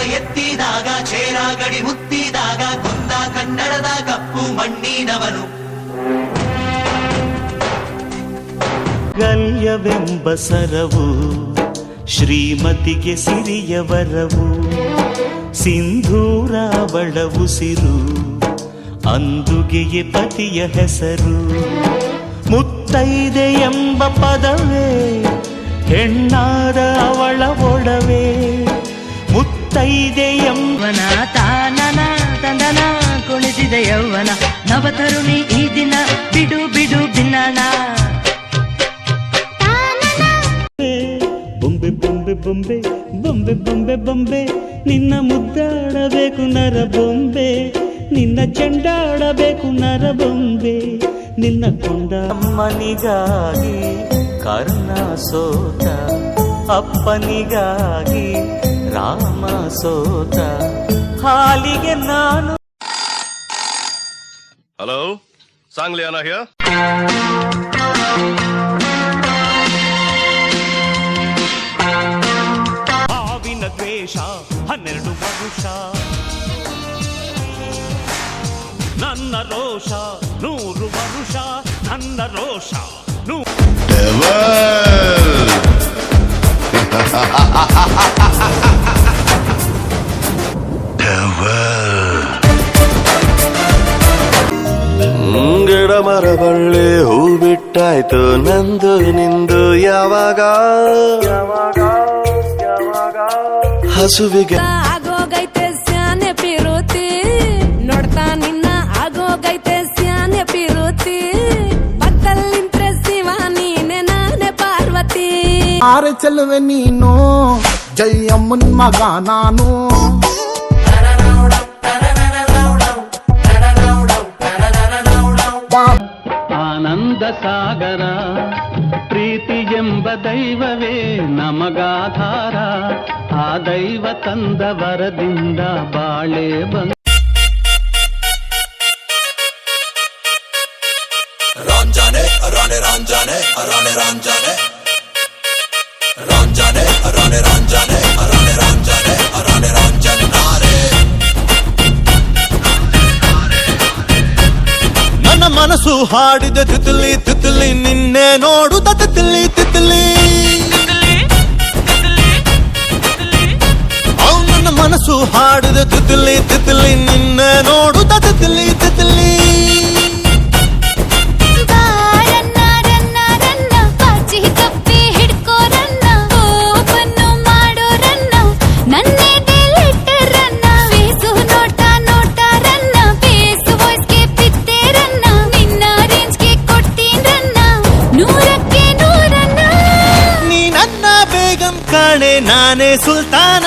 ಎತ್ತಿದಾಗ ಚೇರ ಗಡಿ ಮುತ್ತಿದಾಗ, ಕೊಂದ ಕನ್ನಡದ ಕಪ್ಪು ಮಣ್ಣಿನವನು. ಗಲ್ಯವೆಂಬ ಸರವು, ಶ್ರೀಮತಿಗೆ ಸಿರಿಯ ವರವು ಸಿಂಧೂರ ಅವಳ ಉಸಿರು, ಅಂದುಗೆಯೇ ಪತಿಯ ಹೆಸರು. ಮುತ್ತೈದೆ ಎಂಬ ಪದವೇ, ಹೆಣ್ಣಾದ ಅವಳ ಒಡವೆ. ಎಂಬ ಯೌವನ. ತಾನನ ತಂದನ ಕುಣಿಸಿದ ಯೌವನ. ನವತರುಣಿ ಈ ದಿನ ಬಿಡು ಬಿಡು ಬಿನ್ನಣ ಬೊಂಬೆ ಬೊಂಬೆ ಬೊಂಬೆ ಬೊಂಬೆ ಬೊಂಬೆ ಬೊಂಬೆ. ನಿನ್ನ ಮುದ್ದಾಡಬೇಕು ನರ ಬೊಂಬೆ. ನಿನ್ನ ಚೆಂಡಾಡಬೇಕು ನರ ಬೊಂಬೆ. ನಿನ್ನ ಕೊಂಡ ಅಮ್ಮನಿಗಾಗಿ ಕರ್ಣ ಸೋತ ಅಪ್ಪನಿಗಾಗಿ ರಾಮ ಸೋತ ಹಾಲಿಗೆ ನಾನು Hello? Sangliana here? ಹಾವಿನ ದ್ವೇಷ ಹನ್ನೆರಡು ವರುಷ ನನ್ನ ರೋಷ ನೂರು ವರುಷ ನನ್ನ ರೋಷ ನೂ ಬಿಟ್ಟಾಯ್ತು ನಂದು ನಿಂದು ಯಾವಾಗ? ಹಸುವಿಗೆ ಆಗೋಗೈತೆ ಸ್ಯಾನೆ ಪಿರುತಿ. ನೋಡ್ತಾ ನಿನ್ನ ಆಗೋಗೈತೆ ಸ್ಯಾನೆ ಪಿರುತಿ. ಪಕ್ಕಲ್ಲಿಂತ್ರೆ ಶಿವ ನೀನೆ ನಾನೆ ಪಾರ್ವತಿ. ಆರೆ ಚೆಲುವೆ ನೀನು ಜೈ ಅಮ್ಮನ್ ಮಗ ನಾನು. ಆನಂದ ಸಾಗರ ದೈವವೇ ನಮಗಾಧಾರ ಆ ದೈವ ತಂದ ವರದಿಂದ ಬಾಳೆ ಬಂದ ರಾಂಜಾನೆ ರಾಣೆ ರಾಂಜಾನೆ ರಾಣೆ ರಾಂಜಾನೆ ರಾಂಜಾನೆ ರಾಣೆ ರಾಂಜಾನೆ ರಾಣೆ ರಾಂಜಾನೆ ಮನಸ್ಸು ಹಾಡಿದ ತಿತ್ತಲಿ ತಿತ್ಲಿ ನಿನ್ನೆ ನೋಡುತ್ತ ತಿತ್ಲಿ ತಿತ್ಲಿ ನನ್ನ ಬೇಗಂ ಕಾಣೆ ನಾನೇ ಸುಲ್ತಾನ